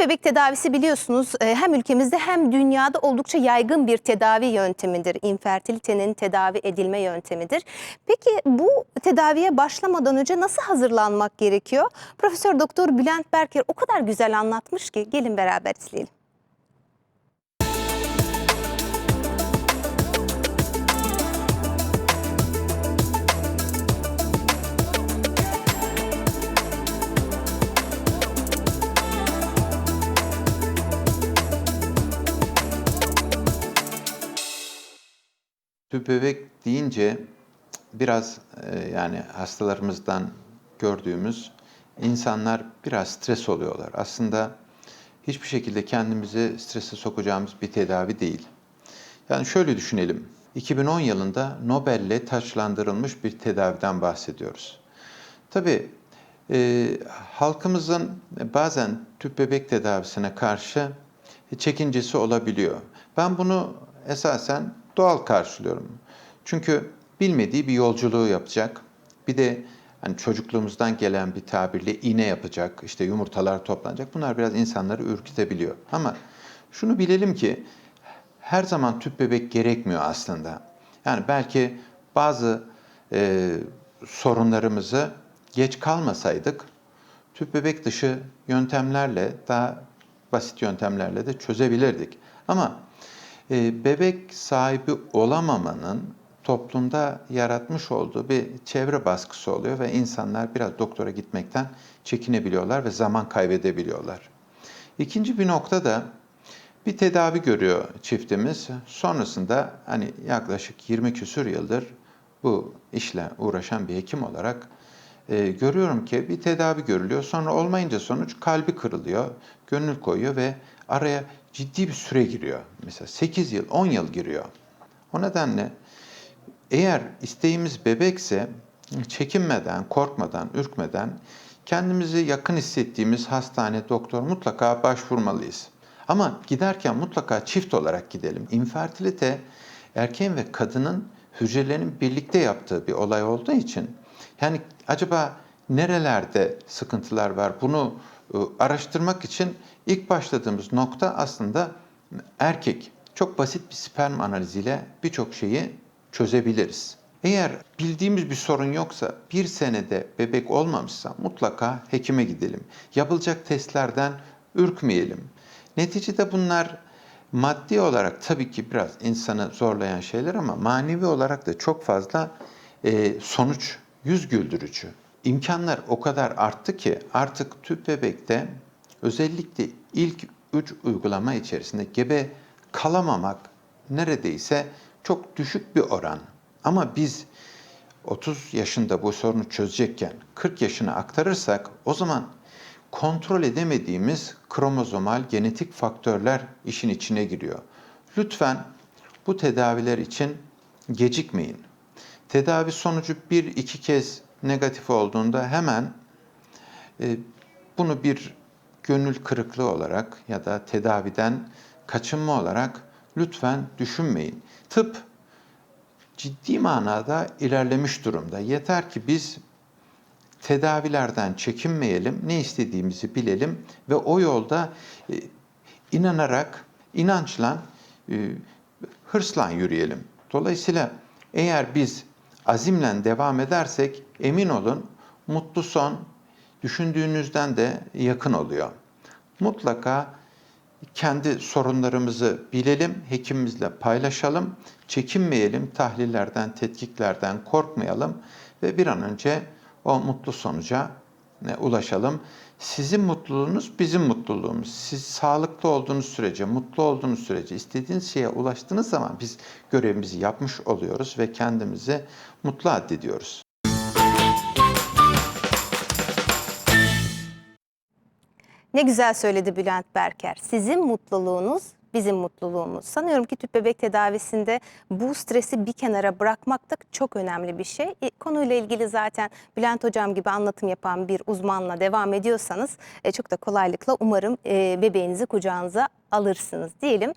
Bebek tedavisi biliyorsunuz e, hem ülkemizde hem dünyada oldukça yaygın bir tedavi yöntemidir. İnfertilitenin tedavi edilme yöntemidir. Peki bu tedaviye başlamadan önce nasıl hazırlanmak gerekiyor? Profesör Doktor Bülent Berker o kadar güzel anlatmış ki gelin beraber izleyelim. Tüp bebek deyince biraz e, yani hastalarımızdan gördüğümüz insanlar biraz stres oluyorlar. Aslında hiçbir şekilde kendimizi strese sokacağımız bir tedavi değil. Yani şöyle düşünelim. 2010 yılında Nobel'le taçlandırılmış bir tedaviden bahsediyoruz. Tabii e, halkımızın bazen tüp bebek tedavisine karşı çekincesi olabiliyor. Ben bunu esasen doğal karşılıyorum. Çünkü bilmediği bir yolculuğu yapacak. Bir de hani çocukluğumuzdan gelen bir tabirle iğne yapacak, işte yumurtalar toplanacak. Bunlar biraz insanları ürkütebiliyor. Ama şunu bilelim ki her zaman tüp bebek gerekmiyor aslında. Yani belki bazı e, sorunlarımızı geç kalmasaydık tüp bebek dışı yöntemlerle daha basit yöntemlerle de çözebilirdik. Ama bebek sahibi olamamanın toplumda yaratmış olduğu bir çevre baskısı oluyor ve insanlar biraz doktora gitmekten çekinebiliyorlar ve zaman kaybedebiliyorlar. İkinci bir nokta da bir tedavi görüyor çiftimiz. Sonrasında hani yaklaşık 20 küsür yıldır bu işle uğraşan bir hekim olarak e, görüyorum ki bir tedavi görülüyor. Sonra olmayınca sonuç kalbi kırılıyor, gönül koyuyor ve araya ciddi bir süre giriyor. Mesela 8 yıl, 10 yıl giriyor. O nedenle eğer isteğimiz bebekse çekinmeden, korkmadan, ürkmeden kendimizi yakın hissettiğimiz hastane, doktor mutlaka başvurmalıyız. Ama giderken mutlaka çift olarak gidelim. İnfertilite erkeğin ve kadının hücrelerinin birlikte yaptığı bir olay olduğu için yani acaba nerelerde sıkıntılar var bunu araştırmak için ilk başladığımız nokta aslında erkek. Çok basit bir sperm analiziyle birçok şeyi çözebiliriz. Eğer bildiğimiz bir sorun yoksa, bir senede bebek olmamışsa mutlaka hekime gidelim. Yapılacak testlerden ürkmeyelim. Neticede bunlar maddi olarak tabii ki biraz insanı zorlayan şeyler ama manevi olarak da çok fazla e, sonuç yüz güldürücü. İmkanlar o kadar arttı ki artık tüp bebekte özellikle ilk üç uygulama içerisinde gebe kalamamak neredeyse çok düşük bir oran. Ama biz 30 yaşında bu sorunu çözecekken 40 yaşına aktarırsak o zaman kontrol edemediğimiz kromozomal genetik faktörler işin içine giriyor. Lütfen bu tedaviler için gecikmeyin. Tedavi sonucu bir iki kez negatif olduğunda hemen e, bunu bir gönül kırıklığı olarak ya da tedaviden kaçınma olarak lütfen düşünmeyin. Tıp ciddi manada ilerlemiş durumda. Yeter ki biz tedavilerden çekinmeyelim, ne istediğimizi bilelim ve o yolda e, inanarak, inançla, e, hırsla yürüyelim. Dolayısıyla eğer biz azimle devam edersek emin olun mutlu son düşündüğünüzden de yakın oluyor. Mutlaka kendi sorunlarımızı bilelim, hekimimizle paylaşalım, çekinmeyelim, tahlillerden, tetkiklerden korkmayalım ve bir an önce o mutlu sonuca ulaşalım. Sizin mutluluğunuz bizim mutluluğumuz. Siz sağlıklı olduğunuz sürece, mutlu olduğunuz sürece, istediğiniz şeye ulaştığınız zaman biz görevimizi yapmış oluyoruz ve kendimizi mutlu addediyoruz. Ne güzel söyledi Bülent Berker. Sizin mutluluğunuz bizim mutluluğumuz. Sanıyorum ki tüp bebek tedavisinde bu stresi bir kenara bırakmak da çok önemli bir şey. E, konuyla ilgili zaten Bülent Hocam gibi anlatım yapan bir uzmanla devam ediyorsanız e, çok da kolaylıkla umarım e, bebeğinizi kucağınıza alırsınız diyelim.